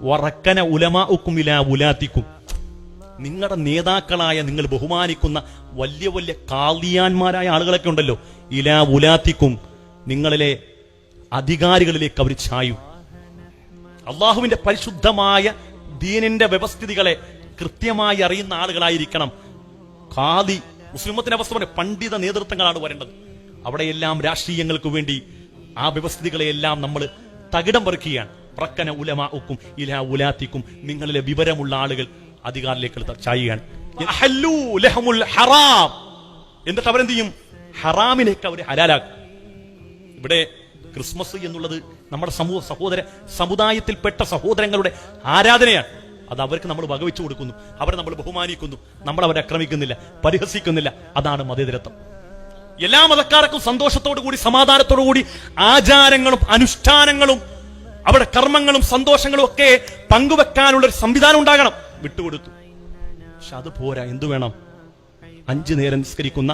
വറക്കന ഇലാ ഉലാത്തിക്കും. നിങ്ങളുടെ നേതാക്കളായ നിങ്ങൾ ബഹുമാനിക്കുന്ന വലിയ വലിയ കാളിയാന്മാരായ ആളുകളൊക്കെ ഉണ്ടല്ലോ. ഇലാ ഉലാത്തിക്കും നിങ്ങളിലെ അധികാരികളിലേക്ക് അവർ ചായും. അള്ളാഹുവിന്റെ പരിശുദ്ധമായ ദീനിന്റെ വ്യവസ്ഥിതികളെ കൃത്യമായി അറിയുന്ന ആളുകളായിരിക്കണം. ഖാദി മുസ്ലിമത്തിന്റെ അവസ്ഥ പോലെ പണ്ഡിത നേതൃത്വങ്ങളാണ് വരേണ്ടത്. അവിടെയെല്ലാം രാഷ്ട്രീയങ്ങൾക്ക് വേണ്ടി ആ വ്യവസ്ഥിതികളെയെല്ലാം നമ്മൾ തകിടം പറിക്കുകയാണ്. പ്രക്കന ഉലമാക്കും ഇലാ ഉലാത്തിക്കും നിങ്ങളിലെ വിവരമുള്ള ആളുകൾ അധികാരിലേക്ക് ചായുകയാണ്. ഹറാം. എന്നിട്ട് അവരെന്ത് ചെയ്യും? ഹറാമിലേക്ക് അവർ ഹലാലാക്കും. ഇവിടെ ക്രിസ്മസ് എന്നുള്ളത് നമ്മുടെ സമൂഹ സഹോദര സമുദായത്തിൽപ്പെട്ട സഹോദരങ്ങളുടെ ആരാധനയാണ്. അത് അവർക്ക് നമ്മൾ വകവെച്ചു കൊടുക്കുന്നു. അവരെ നമ്മൾ ബഹുമാനിക്കുന്നു. നമ്മൾ അവരെ ആക്രമിക്കുന്നില്ല പരിഹസിക്കുന്നില്ല. അതാണ് മതേതരത്വം. എല്ലാ മതക്കാർക്കും സന്തോഷത്തോടു കൂടി സമാധാനത്തോടു കൂടി ആചാരങ്ങളും അനുഷ്ഠാനങ്ങളും അവിടെ കർമ്മങ്ങളും സന്തോഷങ്ങളും ഒക്കെ പങ്കുവെക്കാനുള്ള ഒരു സംവിധാനം ഉണ്ടാകണം. വിട്ടുകൊടുത്തു. പക്ഷെ അത് പോരാ. എന്തു വേണം? അഞ്ചു നേരം നിസ്കരിക്കുന്ന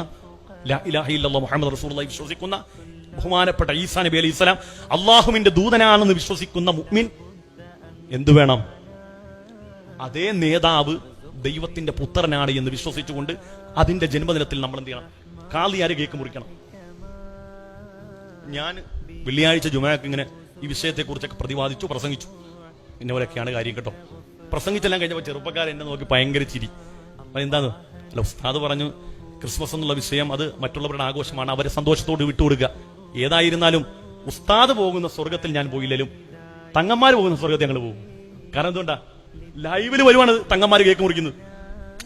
മുഹമ്മദ് റസൂലുള്ളാഹി വിശ്വസിക്കുന്ന ബഹുമാനപ്പെട്ട ഈസാ നബി അലൈഹി സ്വലാം അള്ളാഹുവിന്റെ ദൂതനാണെന്ന് വിശ്വസിക്കുന്ന മുഅ്മിൻ എന്തു വേണം? അതേ നേതാവ് ദൈവത്തിന്റെ പുത്രനാണ് എന്ന് വിശ്വസിച്ചുകൊണ്ട് അതിന്റെ ജന്മദിനത്തിൽ നമ്മൾ എന്ത് ചെയ്യണം? കാളിയാര് കേക്ക് മുറിക്കണം. ഞാൻ വെള്ളിയാഴ്ച ജുമാക്ക് ഇങ്ങനെ ഈ വിഷയത്തെ കുറിച്ചൊക്കെ പ്രതിപാദിച്ചു പ്രസംഗിച്ചു. പിന്നെ പോലെയൊക്കെയാണ് കാര്യം കേട്ടോ. പ്രസംഗിച്ചെല്ലാം കഴിഞ്ഞപ്പോൾ ചെറുപ്പക്കാരൻ എന്നെ നോക്കി ഭയങ്കര ചിരി. അപ്പൊ എന്താണ് അല്ല ഉസ്താദ് പറഞ്ഞു ക്രിസ്മസ് എന്നുള്ള വിഷയം അത് മറ്റുള്ളവരുടെ ആഘോഷമാണ് അവരെ സന്തോഷത്തോട് വിട്ടുകൊടുക്കുക. ഏതായിരുന്നാലും ഉസ്താദ് പോകുന്ന സ്വർഗത്തിൽ ഞാൻ പോയില്ലേലും തങ്ങന്മാർ പോകുന്ന സ്വർഗത്തിൽ ഞങ്ങൾ പോകും. കാരണം എന്തുകൊണ്ടാ? ലൈവിൽ വരുവാണ് തങ്ങന്മാർ കേക്ക് മുറിക്കുന്നത്.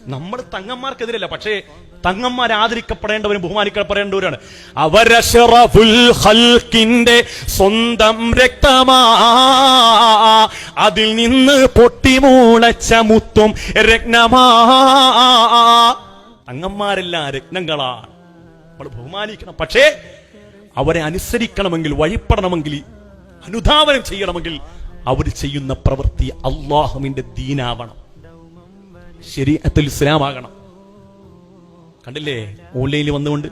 നമ്മൾ തങ്ങന്മാർക്കെതിരല്ല പക്ഷേ തങ്ങന്മാർ ആദരിക്കപ്പെടേണ്ടവരും ബഹുമാനിക്കപ്പെടേണ്ടവരാണ്. അവരഷറഫുൽ ഹൽക്കിന്റെ സ്വന്തം രക്തമാ. അതിൽ നിന്ന് പൊട്ടിമൂളച്ച മുത്തും രക്തമാ തങ്ങന്മാരെല്ലാം രക്തങ്ങളാണ് നമ്മൾ ബഹുമാനിക്കണം പക്ഷേ അവരെ അനുസരിക്കണമെങ്കിൽ വഴിപ്പെടണമെങ്കിൽ അനുധാവനം ചെയ്യണമെങ്കിൽ അവർ ചെയ്യുന്ന പ്രവൃത്തി അള്ളാഹുവിന്റെ ദീനാവണം. ശരീരത്തിൽ ഇസ്ലാമാകണം കണ്ടില്ലേ? ഓൺലൈനിൽ വന്നുകൊണ്ട്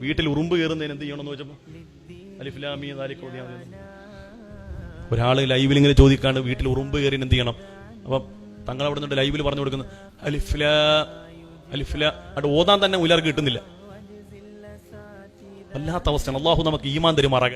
വീട്ടിൽ ഉറുമ്പ് കയറുന്നതിന് എന്ത് ചെയ്യണമെന്ന് വെച്ചപ്പോ അലിഫ്ലാമി ഒരാൾ ലൈവിൽ ഇങ്ങനെ ചോദിക്കാണ്ട് വീട്ടിൽ ഉറുമ്പ് കയറി എന്ത് ചെയ്യണം? അപ്പൊ തങ്ങൾ അവിടെ നിന്നിട്ട് ലൈവിൽ പറഞ്ഞു കൊടുക്കുന്നു അലിഫ്ല അലിഫ്ല അവിടെ ഓതാൻ തന്നെ ഉലർക്ക് കിട്ടുന്നില്ല. വല്ലാത്ത അവസ്ഥയാണ്. അള്ളാഹു നമുക്ക് ഈമാൻ തരുമാറാകട്ടെ.